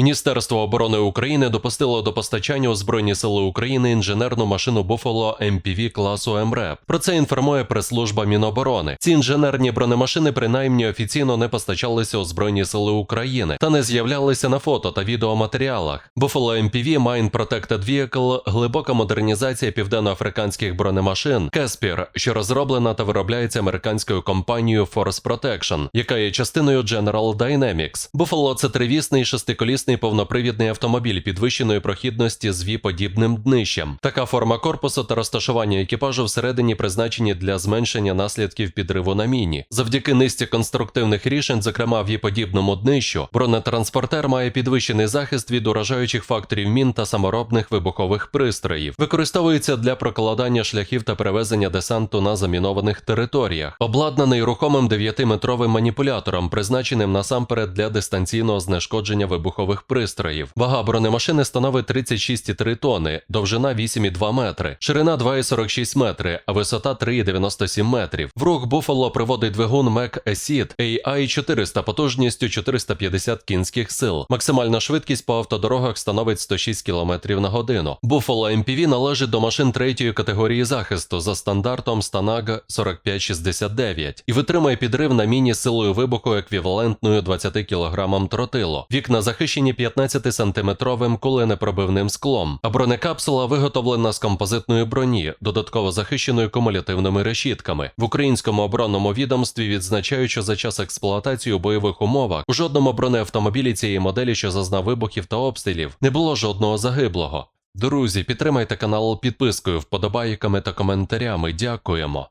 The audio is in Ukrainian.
Міністерство оборони України допустило до постачання у Збройні Сили України інженерну машину Buffalo MPV класу МРЕП. Про це інформує прес-служба Міноборони. Ці інженерні бронемашини принаймні офіційно не постачалися у Збройні Сили України та не з'являлися на фото та відеоматеріалах. Buffalo MPV Mine Protected Vehicle – глибока модернізація південноафриканських бронемашин Кеспір, що розроблена та виробляється американською компанією Force Protection, яка є частиною General Dynamics. Buffalo – це тривісний шестиколісний повнопривідний автомобіль підвищеної прохідності з ві-подібним днищем. Така форма корпусу та розташування екіпажу всередині призначені для зменшення наслідків підриву на міні. Завдяки низці конструктивних рішень, зокрема ві-подібному днищу, бронетранспортер має підвищений захист від уражаючих факторів мін та саморобних вибухових пристроїв. Використовується для прокладання шляхів та перевезення десанту на замінованих територіях. Обладнаний рухомим 9-метровим маніпулятором, призначеним насамперед для дистанційного знешкодження вибухових пристроїв. Вага бронемашини становить 36,3 тони, довжина 8,2 метри, ширина 2,46 метри, а висота 3,97 метрів. В рух Buffalo приводить двигун Mac Acid AI 400 потужністю 450 кінських сил. Максимальна швидкість по автодорогах становить 106 км на годину. Buffalo MPV належить до машин третьої категорії захисту за стандартом Stanag 4569 і витримує підрив на міні силою вибуху еквівалентною 20 кг тротилу. Вікна захищені 15-сантиметровим куленепробивним склом, а бронекапсула виготовлена з композитної броні, додатково захищеною кумулятивними решітками. В українському оборонному відомстві відзначають, що за час експлуатації у бойових умовах у жодному бронеавтомобілі цієї моделі, що зазнав вибухів та обстрілів, не було жодного загиблого. Друзі, підтримайте канал підпискою, вподобайками та коментарями. Дякуємо.